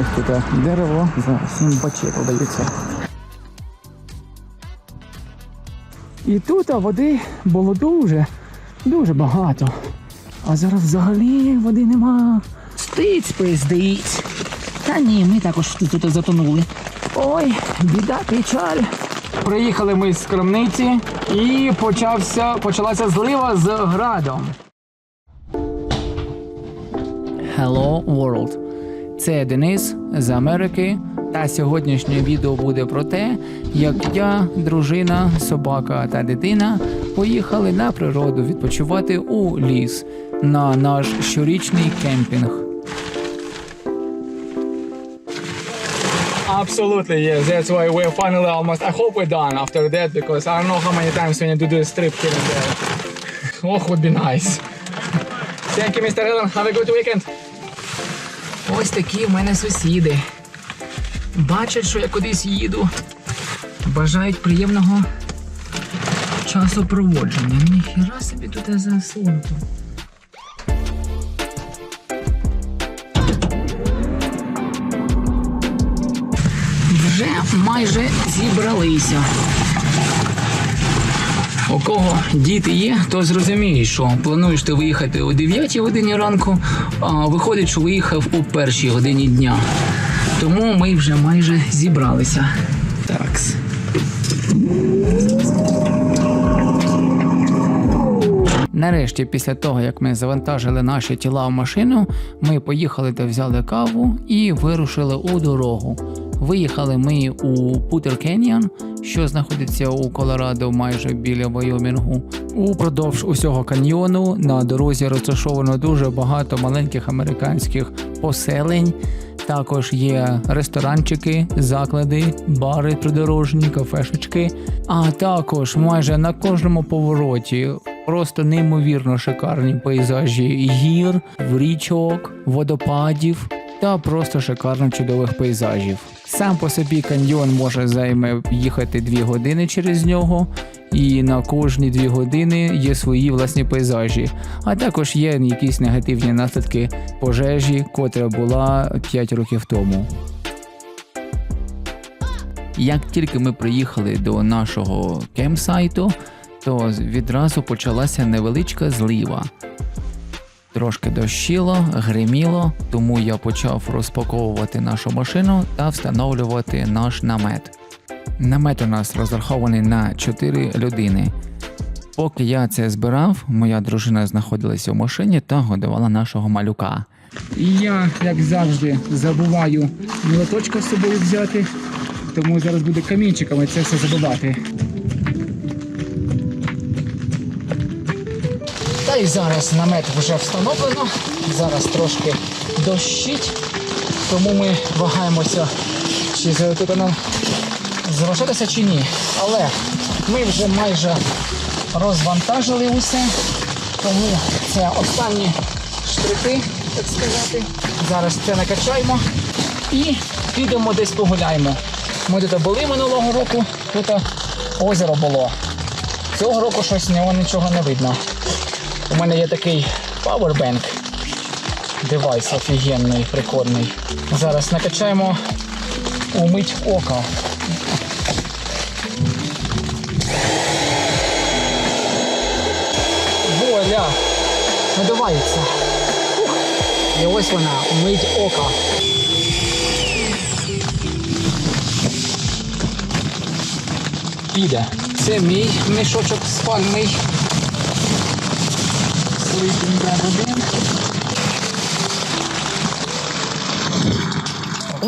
Ось тут дерево за 7 бачей продається. І тут води було дуже, дуже багато. А зараз взагалі води нема. Стиць пиздить. Та ні, ми також тут, тут затонули. Ой, біда, печаль. Приїхали ми з крамниці і почався, почалася злива з градом. Hello World. Це Денис з Америки. Та сьогоднішнє відео буде про те, як я, дружина, собака та дитина поїхали на природу відпочивати у ліс на наш щорічний кемпінг. Absolutely, yes. That's why we're finally almost. I hope we're done after that because I don't know how many times we need to do this trip here and there. Oh, would be nice. Thank you, Mr. Allen. Have a good weekend. Ось такі в мене сусіди. Бачать, що я кудись їду. Бажають приємного часопроводження. Ніхіра собі тут засунуто. Вже майже зібралися. У кого діти є, то зрозуміє, що плануєш ти виїхати о 9 годині ранку, а виходить, що виїхав о першій годині дня. Тому ми вже майже зібралися. Такс. Нарешті, після того, як ми завантажили наші тіла в машину, ми поїхали та взяли каву і вирушили у дорогу. Виїхали ми у Путер Кеньян, що знаходиться у Колорадо майже біля Вайомінгу. Упродовж усього каньйону на дорозі розташовано дуже багато маленьких американських поселень. Також є ресторанчики, заклади, бари придорожні, кафешечки. А також майже на кожному повороті просто неймовірно шикарні пейзажі гір, річок, водопадів та просто шикарно чудових пейзажів. Сам по собі каньйон може займе їхати 2 години через нього, і на кожні 2 години є свої власні пейзажі. А також є якісь негативні наслідки пожежі, котра була 5 років тому. Як тільки ми приїхали до нашого кемпсайту, то відразу почалася невеличка злива. Трошки дощило, гриміло, тому я почав розпаковувати нашу машину та встановлювати наш намет. Намет у нас розрахований на 4 людини. Поки я це збирав, моя дружина знаходилася у машині та годувала нашого малюка. Я, як завжди, забуваю молоточка з собою взяти, тому зараз буде камінчиками це все забивати. Й зараз намет вже встановлено. Зараз трошки дощить, тому ми вагаємося, чи тут нам залишатися чи ні. Але ми вже майже розвантажили усе, тому це останні штрихи, так сказати. Зараз це накачаємо і підемо десь погуляємо. Ми тут були минулого року, тут озеро було. Цього року щось нього нічого не видно. У мене є такий Powerbank. Девайс офігенний, прикольний. Зараз накачаємо умить ока. Воля! Надувається. І ось вона, умить ока. Піде. Це мій мішочок спальний. police in Grand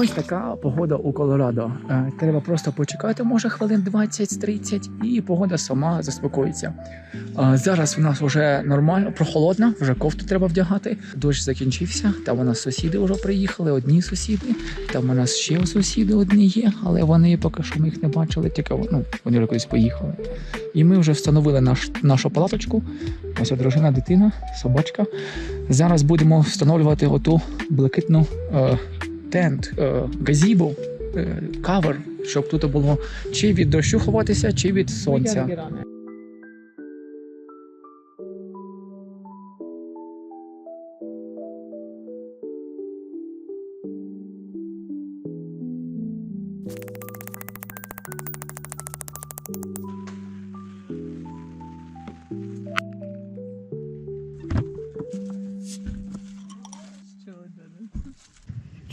Ось така погода у Колорадо. Е, Треба просто почекати, може хвилин 20-30, і погода сама заспокоїться. Е, Зараз у нас вже нормально, прохолодно, вже кофту треба вдягати. Дощ закінчився. Там у нас сусіди вже приїхали, одні сусіди. Там у нас ще сусіди одні є, але вони поки що ми їх не бачили, тільки ну, вони кудись поїхали. І ми вже встановили наш, нашу палаточку. Ось дружина, дитина, собачка. Зараз будемо встановлювати оту блакитну е, тент, газібо, е, кавер, щоб тут було чи від дощу ховатися, чи від сонця.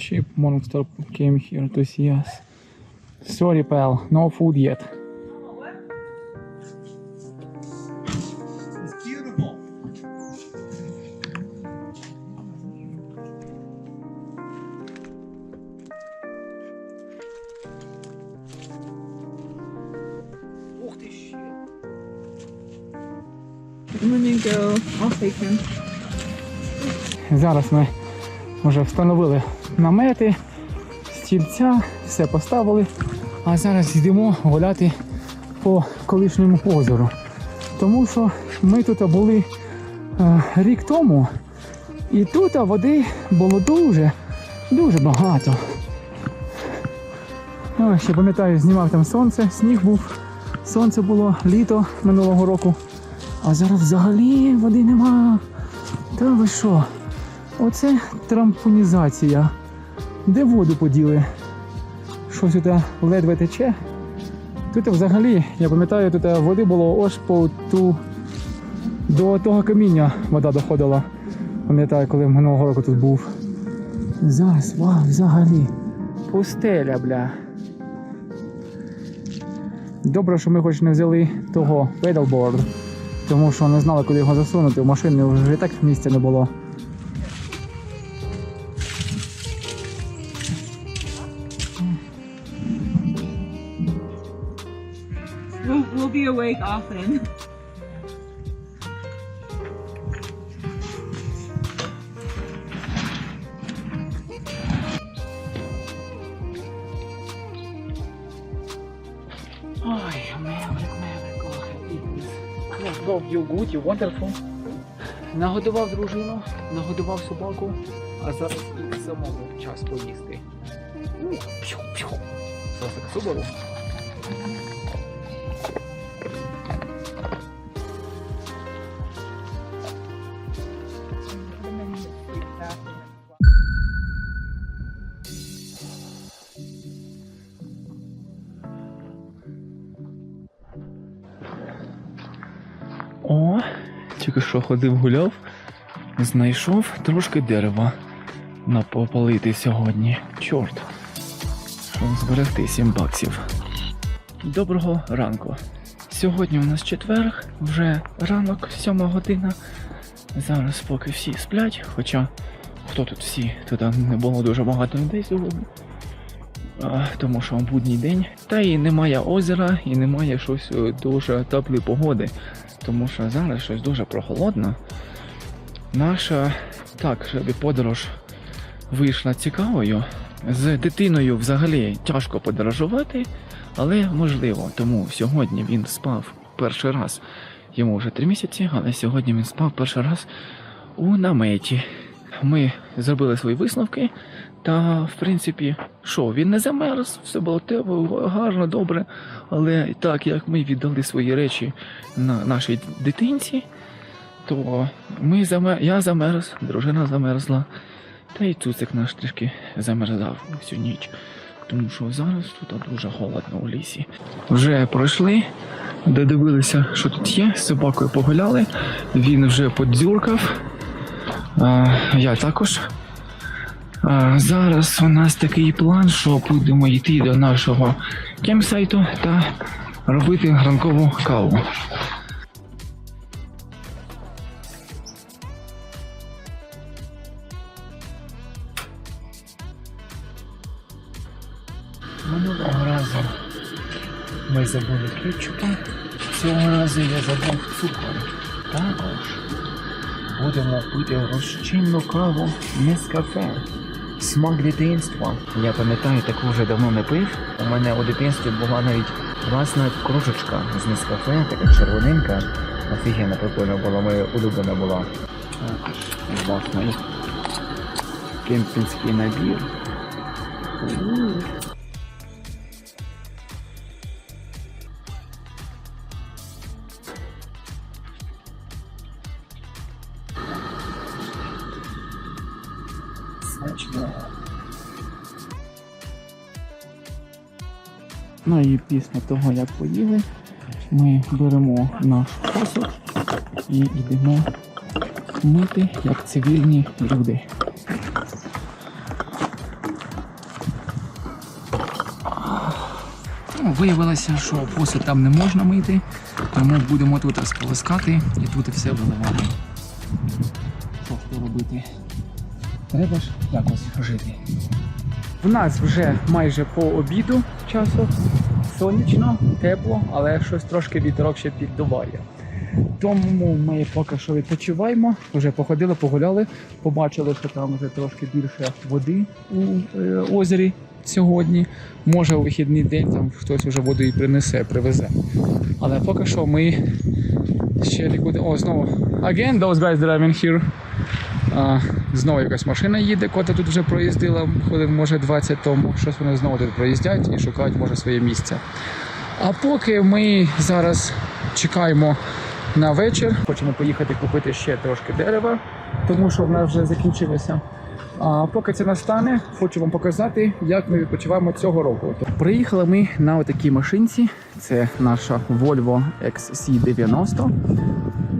Cheap Morningstar came here to see us. Sorry, pal, no food yet. It's beautiful. Ух ты ще. Flamingo. I'll take him. Зараз ми вже встановили намети, стільця, все поставили. А зараз йдемо гуляти по колишньому озеру. Тому що ми тут були е, рік тому, і тут води було дуже, дуже багато. Ну, ще пам'ятаю, знімав там сонце, сніг був, сонце було літо минулого року. А зараз взагалі води нема. Та ви що? Оце трампонізація. Де воду поділи? Що тут ледве тече? Тут взагалі, я пам'ятаю, тут води було аж по ту до того каміння вода доходила. Пам'ятаю, коли минулого року тут був. Зараз, вау, взагалі. Пустеля, бля. Добре, що ми хоч не взяли того педалборд, тому що не знали, куди його засунути. У машини вже і так місця не було. Ой, Let's go, you good, you wonderful. Нагодував дружину, нагодував собаку, а зараз і самому час поїсти. Пшу, пшу. Сосик Субару. Тільки що ходив гуляв, знайшов трошки дерева на попалити сьогодні. Чорт. Щоб зберегти 7 баксів. Доброго ранку. Сьогодні у нас четверг, вже ранок, 7 година. Зараз поки всі сплять, хоча хто тут всі? Тут не було дуже багато людей сьогодні. А, тому що будній день. Та і немає озера, і немає щось е, дуже теплої погоди тому що зараз щось дуже прохолодно. Наша так, собі подорож вийшла цікавою. З дитиною взагалі тяжко подорожувати, але можливо. Тому сьогодні він спав перший раз. Йому вже три місяці, але сьогодні він спав перший раз у наметі. Ми зробили свої висновки. Та, в принципі, що, він не замерз, все було тепло, гарно, добре. Але так як ми віддали свої речі на нашій дитинці, то ми замер... я замерз, дружина замерзла, та й цуцик наш трішки замерзав всю ніч. Тому що зараз тут дуже холодно у лісі. Вже пройшли, додивилися, що тут є, з собакою погуляли, він вже подзюркав. Я також. Зараз у нас такий план, що будемо йти до нашого кемпсайту та робити ранкову каву. Минулого разу ми забули кетчупа, цього разу я забув цукор. Також будемо пити розчинну каву Нескафе. Смак дитинства. Я пам'ятаю, таку вже давно не пив. У мене у дитинстві була навіть власна кружечка з Нескафе, така червоненька. Офігенно прикольно була, моя улюблена була. Власний кемпінський набір. Смачного. Ну і після того, як поїли, ми беремо наш посуд і йдемо мити як цивільні люди. Ну, виявилося, що посуд там не можна мити, тому будемо тут розполоскати і тут все виливати. Треба ж якось жити. В нас вже майже по обіду часу. Сонячно, тепло, але щось трошки вітерок ще піддуває. Тому ми поки що відпочиваємо. Вже походили, погуляли, побачили, що там вже трошки більше води у е, озері сьогодні. Може у вихідний день там хтось вже воду і принесе, привезе. Але поки що ми ще нікуди. О, знову. Again, those guys driving here. Знову якась машина їде, кота тут вже проїздила, хвилин може 20 тому. Щось вони знову тут проїздять і шукають може своє місце. А поки ми зараз чекаємо на вечір, хочемо поїхати купити ще трошки дерева, тому що в нас вже закінчилося. А поки це настане, хочу вам показати, як ми відпочиваємо цього року. Приїхали ми на отакій машинці. Це наша Volvo XC90.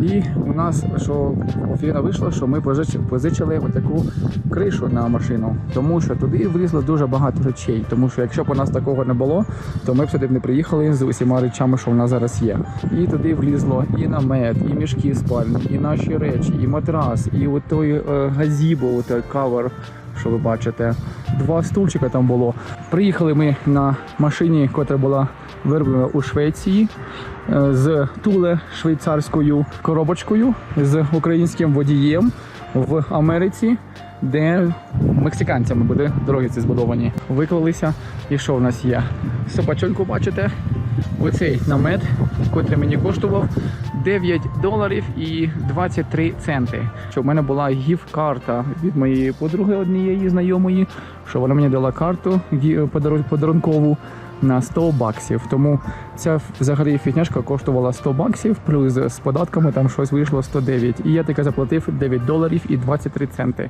І у нас що офігенно вийшло, що ми позичили, отаку кришу на машину, тому що туди влізло дуже багато речей. Тому що якщо б у нас такого не було, то ми б сюди б не приїхали з усіма речами, що в нас зараз є. І туди влізло і намет, і мішки спальні, і наші речі, і матрас, і той е, газібо, той кавер, що ви бачите. Два стульчика там було. Приїхали ми на машині, котра була вироблена у Швеції е, з туле швейцарською коробочкою з українським водієм в Америці, де мексиканцями були дороги ці збудовані. Виклалися. І що в нас є? Собачоньку бачите? Оцей намет, котрий мені коштував 9 доларів і 23 центи. Що в мене була гіф-карта від моєї подруги однієї знайомої, що вона мені дала карту подарункову на 100 баксів. Тому ця взагалі фітняшка коштувала 100 баксів, плюс з податками там щось вийшло 109. І я таке заплатив 9 доларів і 23 центи.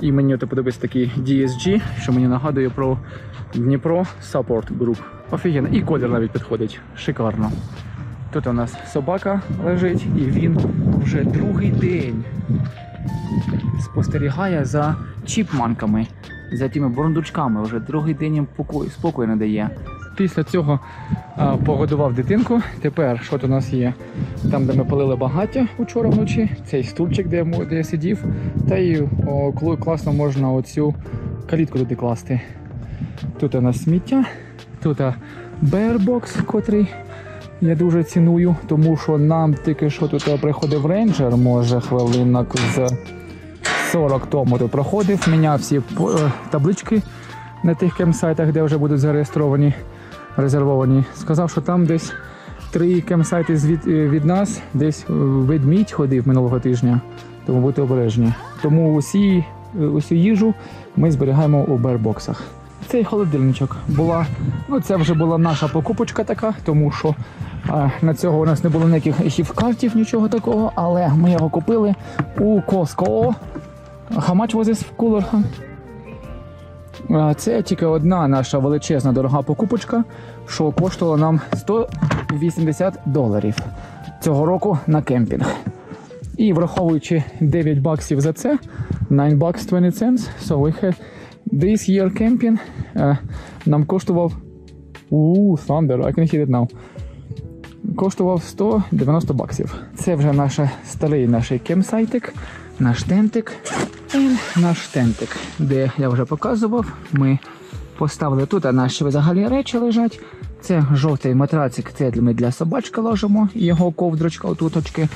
І мені от подобається такий DSG, що мені нагадує про Дніпро Support Group. Офігенно. І колір навіть підходить. Шикарно. Тут у нас собака лежить, і він вже другий день спостерігає за чіпманками, за тими бурундучками. Вже другий день їм спокою не дає. Після цього а, погодував дитинку. Тепер що тут у нас є? Там, де ми палили багаття учора вночі, цей стульчик, де я, де я сидів, та й о, класно можна оцю калітку туди класти. Тут у нас сміття, тут bearbox, котрий я дуже ціную, тому що нам тільки що тут приходив рейнджер, може хвилинок з 40 тому то проходив, міняв всі е, таблички на тих кемсайтах, де вже будуть зареєстровані, резервовані. Сказав, що там десь три кемсайти звід, е, від нас, десь е, ведмідь ходив минулого тижня, тому будьте обережні. Тому усі, е, усю їжу ми зберігаємо у бербоксах. Цей холодильничок була, ну це вже була наша покупочка така, тому що а, на цього у нас не було ніяких хів-картів, нічого такого, але ми його купили у Costco. How much was this cooler? Це тільки одна наша величезна дорога покупочка, що коштувала нам 180 доларів цього року на кемпінг. І враховуючи 9 баксів за це, 9 bucks 20 cents, so we had this year camping е, нам коштував у Thunder, I can hear it now. Коштував 190 баксів. Це вже наш старий наш кемсайтик, наш тентик і наш тентик, де я вже показував. Ми поставили тут, а наші взагалі речі лежать. Це жовтий матрацик, це ми для собачки ложимо, його ковдрочка, отуточки.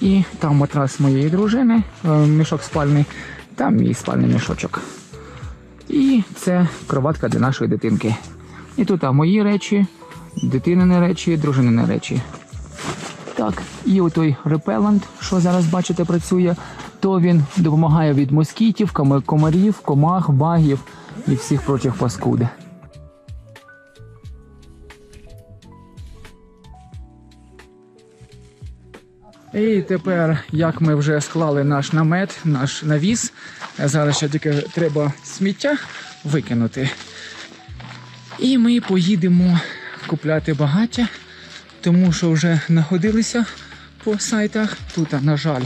І там матрас моєї дружини, е, мішок спальний, там мій спальний мішочок. І це кроватка для нашої дитинки. І тут а, мої речі, дитинини речі, дружинини речі. Так, і отой репелант, що зараз бачите, працює, то він допомагає від москітів, комарів, комах, багів і всіх прочих паскуд. І тепер, як ми вже склали наш намет, наш навіс, зараз ще тільки треба сміття викинути. І ми поїдемо купляти багаття, тому що вже находилися по сайтах. Тут, на жаль,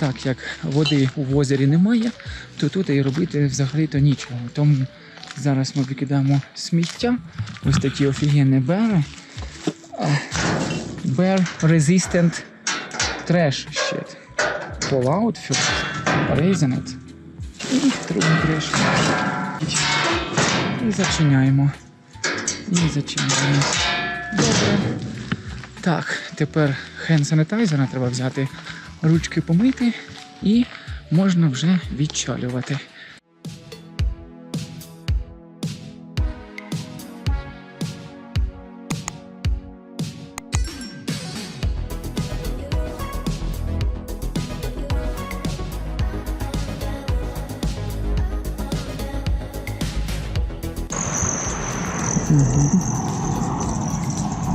так як води у озері немає, то тут і робити взагалі-то нічого. Тому Зараз ми викидаємо сміття. Ось такі офігенні бери. Bear resistant trash shit. Pull out first, raising it. І трубу треш. І зачиняємо. І зачиняємо. Добре. Так, тепер хенд санітайзера треба взяти, ручки помити і можна вже відчалювати.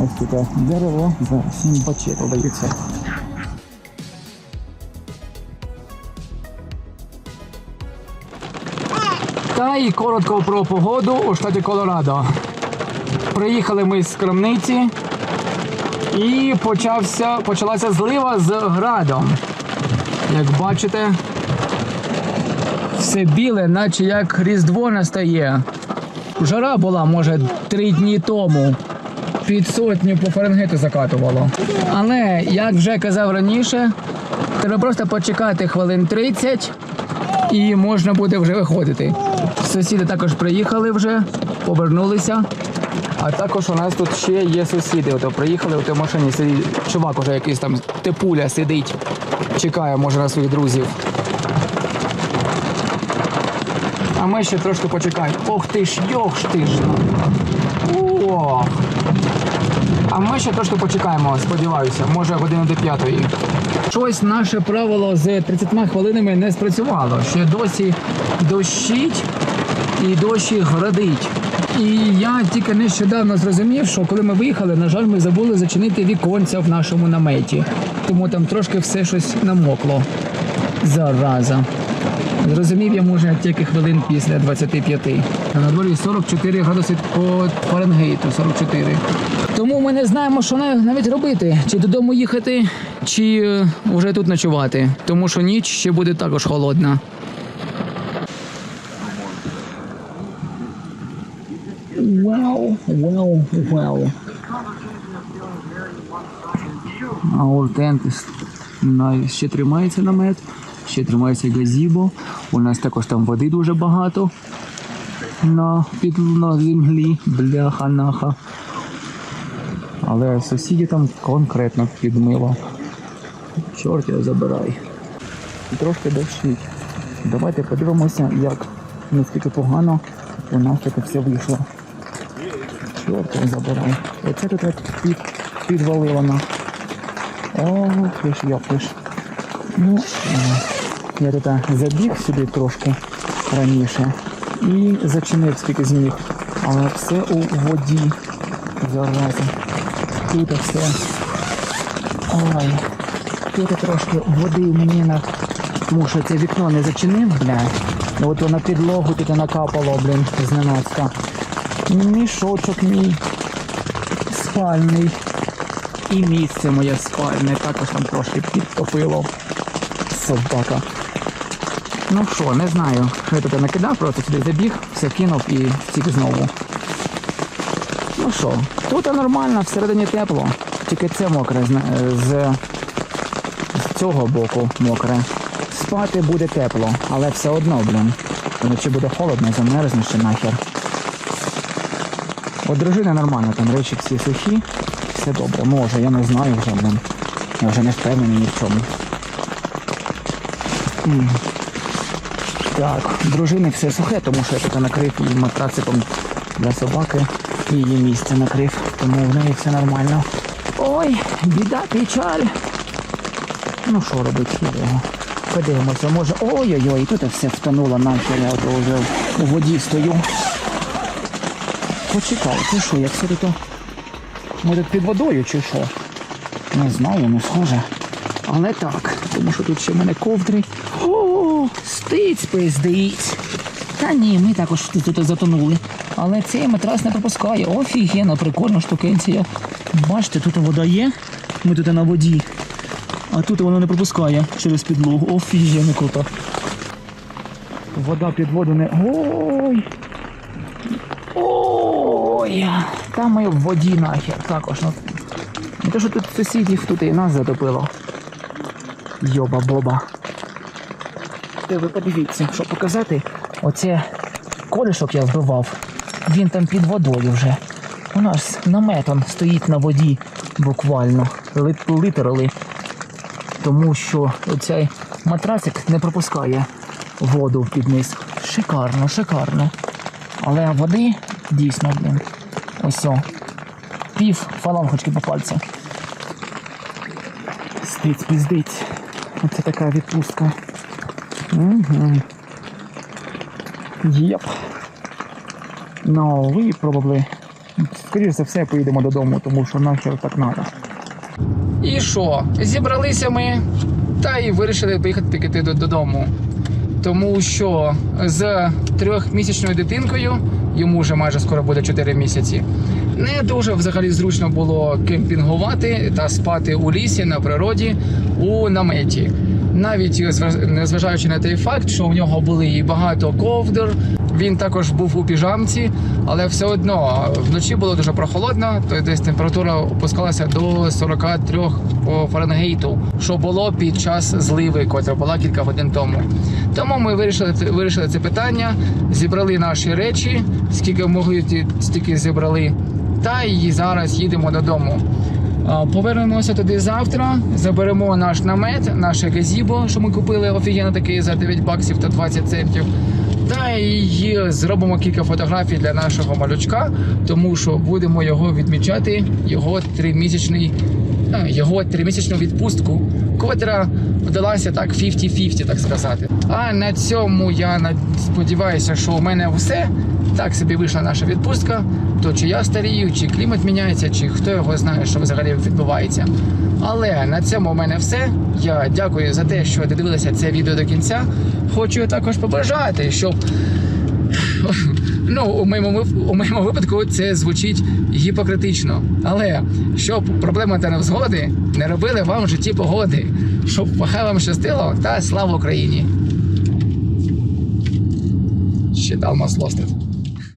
Ось таке дерево за 7 бачет дається. І коротко про погоду у штаті Колорадо. Приїхали ми з крамниці і почався, почалася злива з градом. Як бачите, все біле, наче як Різдво настає. Жара була, може, три дні тому. Під сотню по Фаренгейту закатувало. Але, як вже казав раніше, треба просто почекати хвилин 30 і можна буде вже виходити. Сусіди також приїхали вже, повернулися. А також у нас тут ще є сусіди. Ото приїхали, ото в машині сидить чувак уже якийсь там типуля сидить, чекає, може, на своїх друзів. А ми ще трошки почекаємо. Ох ти ж, йох ж ти ж. Ох. А ми ще трошки почекаємо, сподіваюся, може години до п'ятої. Щось наше правило з 30 хвилинами не спрацювало. Ще досі дощить і дощі градить. І я тільки нещодавно зрозумів, що коли ми виїхали, на жаль, ми забули зачинити віконця в нашому наметі. Тому там трошки все щось намокло. Зараза. Зрозумів я може тільки хвилин після 25. А на дворі 44 градуси по Фаренгейту, 44. Тому ми не знаємо, що нав- навіть робити. Чи додому їхати, чи е, вже тут ночувати. Тому що ніч ще буде також холодна. Well, well, well. Our tent ще тримається намет, ще тримається газібо. У нас також там води дуже багато на, під, на землі, бляха-наха. Але сусіді там конкретно підмило. Чорт його забирай. Трошки дощить. Давайте подивимося, як наскільки погано у нас це все вийшло. Чорт його забирай. Оце тут під, підвалило на. О, ти ж йоптиш. Ну, е, я тут забіг сюди трошки раніше і зачинив скільки зміг. Але все у воді. Зараза. Тут все. Ой. Тут трошки води мені на. Тому що це вікно не зачинив, блядь. Ну, От на підлогу тут накапало, блін, зненацька. Мішочок мій спальний. І місце моє спальне також там трошки підтопило. Собака. Ну що, не знаю, що я тут накидав, просто сюди забіг, все кинув і втік знову. Ну що, тут нормально, всередині тепло. Тільки це мокре з, з, цього боку мокре. Спати буде тепло, але все одно, блін. Вночі буде холодно, замерзне ще нахер. От дружина нормально, там речі всі сухі, все добре. Може, я не знаю вже, блин. Я вже не впевнений ні в чому. Так, дружини все сухе, тому що я тут накрив її матрациком для собаки. І її місце накрив, тому в неї все нормально. Ой, біда, печаль. Ну що робити його? Подивимося, може. Ой-ой-ой, тут все втонуло нахер, я ото вже у воді стою. Почекай, це що, як тут? Ми тут під водою чи що? Не знаю, не схоже. Але так, тому що тут ще в мене ковдри. О, стиць пиздиць. Та ні, ми також тут, затонули. Але цей матрас не пропускає. Офігенно, прикольна штукенція. Бачите, тут вода є. Ми тут на воді. А тут воно не пропускає через підлогу. Офігенно круто. Вода під воду не. Ой! Ой, там ми в воді нахер також. Ну, не те, що тут сусідів, тут і нас затопило. Йоба боба. Ти ви подивіться, що показати. Оце колішок я вбивав. Він там під водою вже. У нас наметом стоїть на воді буквально. Литерали. Тому що цей матрасик не пропускає воду під низ. Шикарно, шикарно. Але води дійсно, блін. Ось о. Пів фаланхочки по пальцю. Стиць, піздиць. Оце така відпустка. Угу. Єп. Ну, ви пробували. Скоріше за все, поїдемо додому, тому що нахер так треба. І що? Зібралися ми та й вирішили поїхати пікати додому. Тому що з трьохмісячною дитинкою, йому вже майже скоро буде 4 місяці, не дуже взагалі зручно було кемпінгувати та спати у лісі на природі у наметі. Навіть незважаючи на той факт, що у нього були і багато ковдр, він також був у піжамці, але все одно вночі було дуже прохолодно, то десь температура опускалася до 43 по Фаренгейту, що було під час зливи, котра була кілька годин тому. Тому ми вирішили вирішили це питання, зібрали наші речі, скільки могли, стільки зібрали, та і зараз їдемо додому. Повернемося туди завтра, заберемо наш намет, наше газібо, що ми купили офігенно такий за 9 баксів та 20 центів. Та і зробимо кілька фотографій для нашого малючка, тому що будемо його відмічати, його тримісячний, його тримісячну відпустку, котра вдалася так 50-50, так сказати. А на цьому я сподіваюся, що у мене все. Так собі вийшла наша відпустка. То чи я старію, чи клімат міняється, чи хто його знає, що взагалі відбувається. Але на цьому у мене все. Я дякую за те, що додивилися це відео до кінця. Хочу також побажати, щоб ну, у моєму, у моєму випадку це звучить гіпокритично. Але щоб проблеми та невзгоди не робили вам в житті погоди, щоб пахай вам щастило та слава Україні! Ще Далмас Лостед.